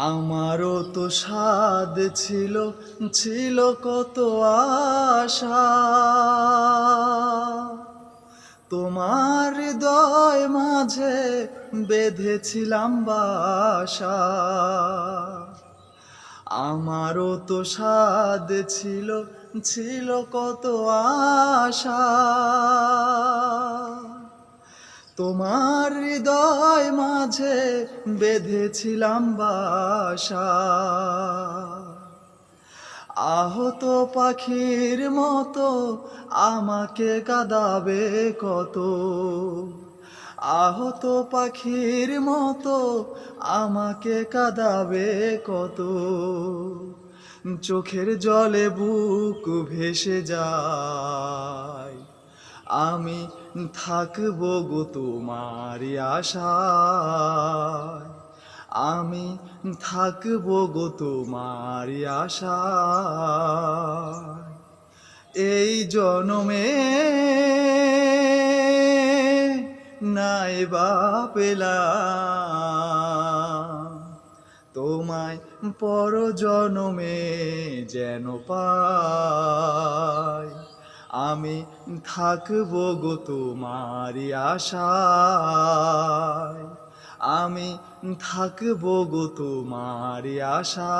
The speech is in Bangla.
আমারও তো স্বাদ ছিল ছিল কত আশা। তোমার হৃদয় মাঝে বেঁধেছিলাম বাসা। আমারও তো স্বাদ ছিল ছিল কত আশা। তোমার হৃদয় মাঝে বেঁধেছিলাম বাসা। আহত পাখির মতো আমাকে কাঁদাবে কত? আহত পাখির মতো আমাকে কাঁদাবে কত? চোখের জলে বুক ভেসে যায়। আমি থাকব গো তোমারই আশায়। আমি থাকব গো তোমারই আশায়। এই জনমে নাই বা পেলাম তোমায় পর জনমে যেন পাই। আমি থাকব গো তোমার আশায়। আমি থাকব গো তোমার আশা